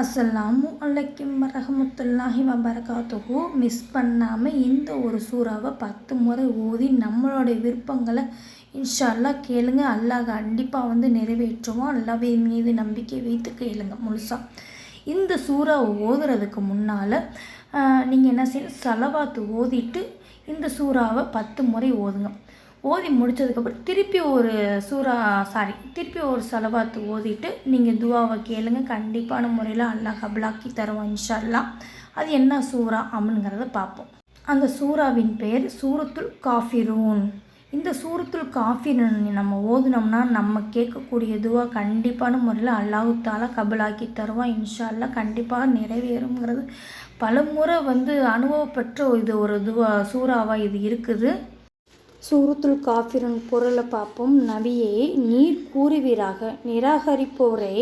அஸ்ஸலாமு அலைக்கும் வரஹமத்துல்லாஹி வபரகாத்துஹு. மிஸ் பண்ணாமல் இந்த ஒரு சூறாவை பத்து முறை ஓதி நம்மளுடைய விருப்பங்களை இன்ஷால்லா கேளுங்க. அல்லாஹ் கண்டிப்பாக வந்து நிறைவேற்றுவோம் அல்லாவே மீது நம்பிக்கை வைத்து கேளுங்க முழுசாக இந்த சூறாவை ஓதுறதுக்கு முன்னால் நீங்கள் என்ன செய்யணும்? செலவாத்து ஓதிட்டு இந்த சூறாவை பத்து முறை ஓதுங்க. ஓதி முடித்ததுக்கப்புறம் திருப்பி ஒரு சூறா சாரி திருப்பி ஒரு செலவாத்து ஓதிட்டு நீங்கள் துவாவை கேளுங்க. கண்டிப்பான முறையில் அல்லாஹ் கபலாக்கி தருவோம் இன்ஷா அது என்ன சூறா அப்படிங்கிறத பார்ப்போம். அந்த சூறாவின் பெயர் சூரத்துல் காஃபிரூன். இந்த சூரத்துல் காஃபிரூன் நம்ம ஓதுனோம்னா நம்ம கேட்கக்கூடிய துவா கண்டிப்பான முறையில் அல்லாஹுத்தால தாலா கபலாக்கி தருவான் இன்ஷால்லா கண்டிப்பாக நிறைவேறுங்கிறது பலமுறை வந்து அனுபவப்பட்ட இது ஒரு துவா சூறாவாக இது இருக்குது. சூரத்துல் காஃபிரன் பொருளை பார்ப்போம். நபியே நீர் கூறுவீராக நிராகரிப்போரை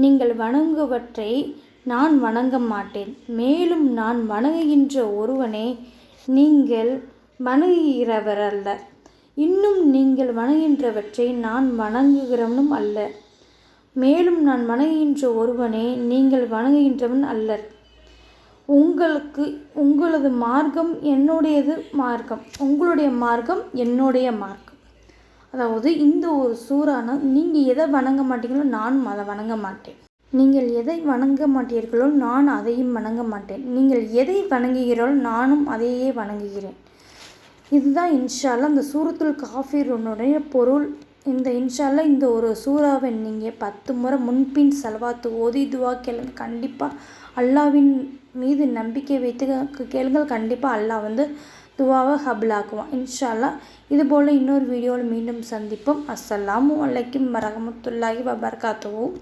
நீங்கள் வணங்குவற்றை நான் வணங்க மாட்டேன். மேலும் நான் வணங்குகின்ற ஒருவனே நீங்கள் வணங்குகிறவர் அல்ல இன்னும் நீங்கள் வணங்குகின்றவற்றை நான் வணங்குகிறவனும் அல்ல. மேலும் நான் வணங்குகின்ற ஒருவனே நீங்கள் வணங்குகின்றவன் அல்லர். உங்களுக்கு உங்களது மார்க்கம் என்னுடையது மார்க்கம். உங்களுடைய மார்க்கம் என்னுடைய மார்க்கம். அதாவது இந்த ஒரு சூறான நீங்கள் எதை வணங்க மாட்டீங்களோ நானும் அதை வணங்க மாட்டேன். நீங்கள் எதை வணங்க மாட்டீர்களோ நான் அதையும் வணங்க மாட்டேன். நீங்கள் எதை வணங்குகிறீர்களோ நானும் அதையே வணங்குகிறேன். இதுதான் இன்ஷால்லாம் அந்த சூரத்துல் காஃபிருனுடைய பொருள். இந்த இன்ஷால்லா இந்த ஒரு சூறாவை நீங்கள் பத்து முறை முன்பின் செலவாத்து ஓதி துவா கேளுங்க. கண்டிப்பாக அல்லாவின் மீது நம்பிக்கை வைத்து கேளுங்கள். கண்டிப்பாக அல்லாஹ் வந்து துவாவை ஹபிலாக்குவான் இன்ஷால்லா இது போல் இன்னொரு வீடியோவில் மீண்டும் சந்திப்போம். அஸ்ஸலாமு அலைக்கும் வரமத்துல்லாஹி வபர்காத்துவோம்